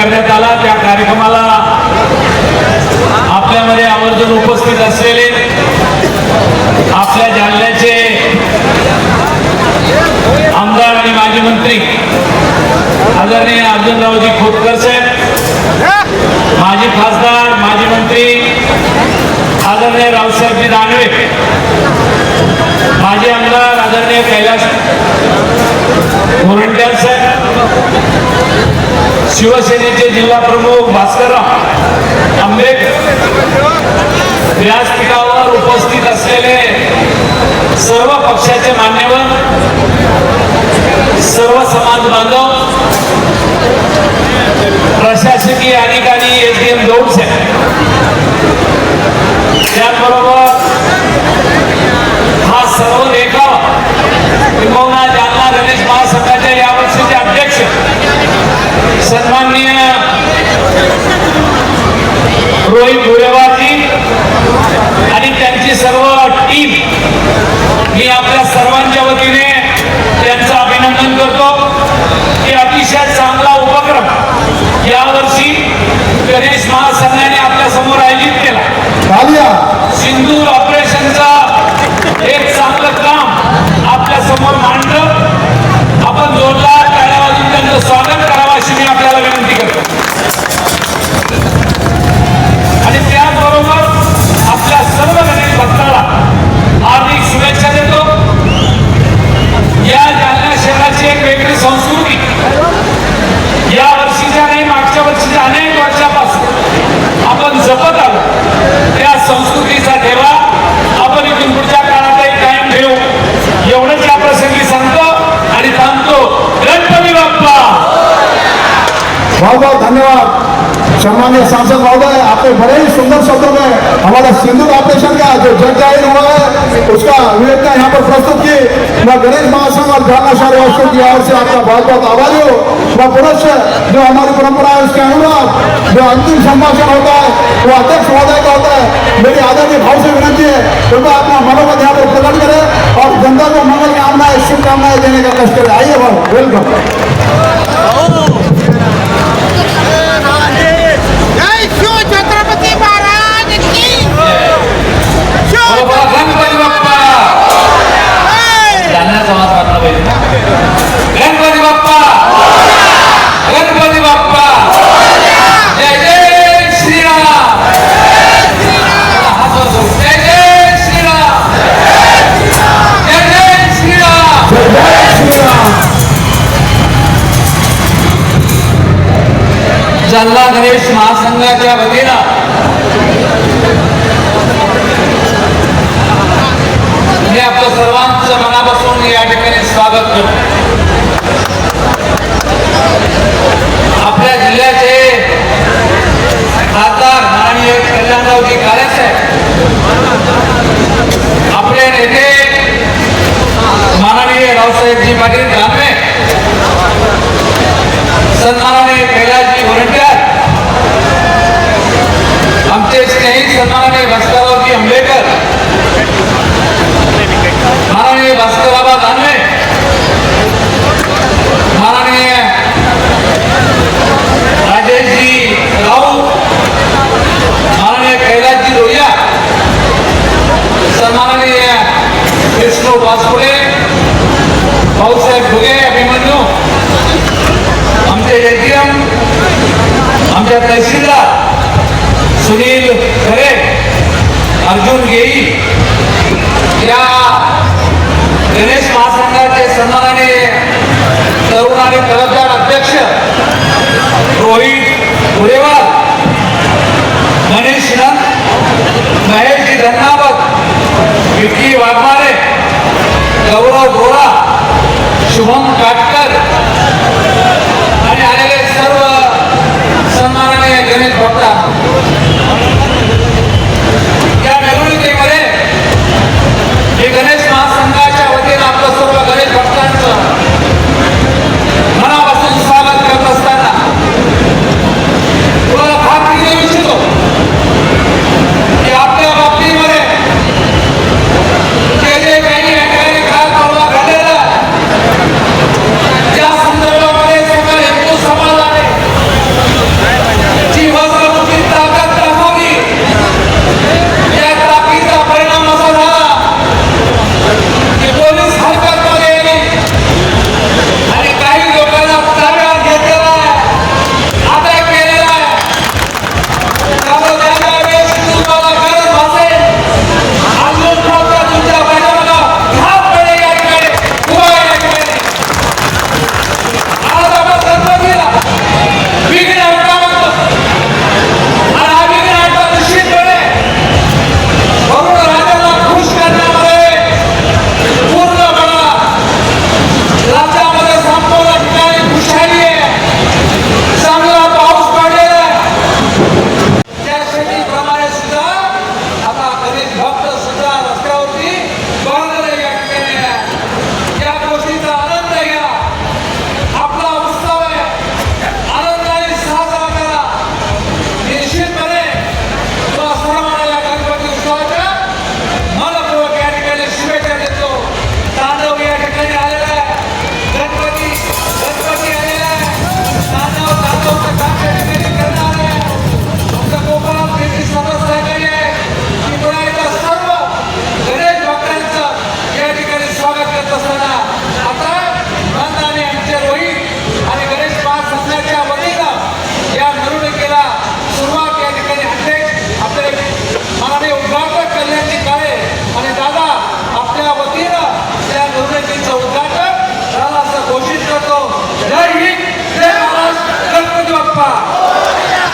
करण्यात आला त्या कार्यक्रमाला. आपल्यामध्ये आवर्जून उपस्थित असलेले आपल्या जालन्याचे आमदार आणि माजी मंत्री आदरणीय अर्जुनरावजी खोतकर साहेब माजी खासदार माजी मंत्री आदरणीय रावसाहेबजी दानवे माजी आमदार आदरणीय कैलास मुरंट्याल साहेब शिवसेनेचे जिल्हा प्रमुख भास्करराव आंबेडकर व्यासपीठावर उपस्थित असलेले सर्व पक्षाचे मान्यवर सर्व समाज बांधव प्रशासकीय अधिकारी एस डी एम गौड साहेब त्याचबरोबर हा सर्व देखावा किंबहुना जालना गणेश महासंघाच्या यावर्षीचे अध्यक्ष सन्माननीय रोहित गुरेवाजी आणि त्यांची सर्व टीम मी आपल्या सर्वांच्या वतीने त्यांचं अभिनंदन करतो. की अतिशय चांगला उपक्रम यावर्षी गणेश महासंघाने बहुत बहुत धन्यवाद। सम्मान्य सांसद महोदय आपने बड़े ही सुंदर शब्दों में हमारा सिंदूर ऑपरेशन का जो जग जाहिर हुआ है उसका विवेचना यहाँ पर प्रस्तुत की। मैं गणेश महासंघ और जालना शहर वासियों की ओर से आपका बहुत बहुत आभारी हूँ। मैं पुरुष जो हमारी परंपरा है उसके अनुसार जो अंतिम संभाषण होता है वो अध्यक्ष महोदय का होता है मेरी आदरणीय भाव से विनती है कृपया अपना मनोबल यहाँ पर प्रकट करें और जनता को मंगल कामनाएं शुभकामनाएं देने का कष्ट करें। आइए भाव वेलकम जालना गणेश महासंघाच्या वतीनं मी आपलं सर्वांचं मनापासून या ठिकाणी स्वागत करतो. आमच्या तहसीलदार सुनील खरे अर्जुन गेई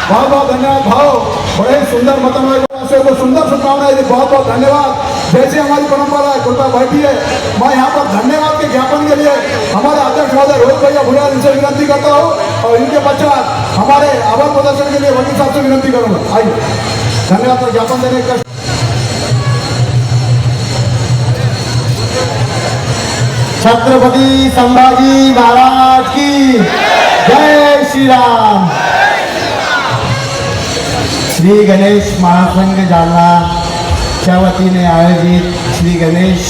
बहुत बहुत धन्यवाद भाव बड़े सुंदर मतलब से सुंदर शुभकामनाएं दी। बहुत बहुत धन्यवाद। जैसे हमारी परंपरा है कृपया बैठिए मैं यहाँ पर धन्यवाद के ज्ञापन के लिए हमारे अध्यक्ष महोदय रोहित भैया भुलिया इनसे विनती करता हूँ और इनके पश्चात हमारे आभार प्रदर्शन के लिए वकील साहब से विनती करूँगा। आइए। धन्यवाद का ज्ञापन देने का छत्रपति संभाजी महाराज की जय श्री राम। श्री गणेश महासंघ जालना च्या वतीने आयोजित श्री गणेश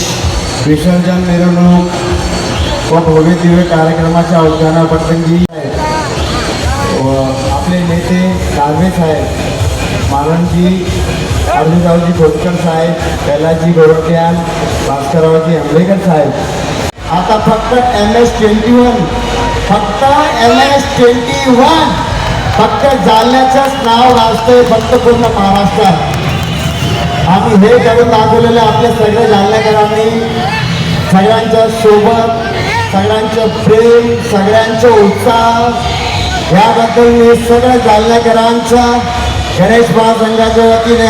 विसर्जन मिरवणूक व भव्य दिव्य कार्यक्रमाच्या उद्घाटनाप्रसंगी व आपले नेते दानवे साहेब मालनजी अर्जुनरावजी खोतकर साहेब, कैलासजी गोरट्यान भास्कररावजी आंबेकर साहेब. आता फक्त एम एस ट्वेंटी वन फक्त एम एस ट्वेंटी वन फक्त जालन्याचंच नाव गाजतंय फक्त पूर्ण महाराष्ट्रात. आम्ही हे करून दाखवलेलं आपल्या सगळ्या जालनेकरांनी सगळ्यांच्या सोबत सगळ्यांचं प्रेम सगळ्यांचं उत्साह. याबद्दल मी सगळ्या जालनेकरांच्या गणेश महासंघाच्या वतीने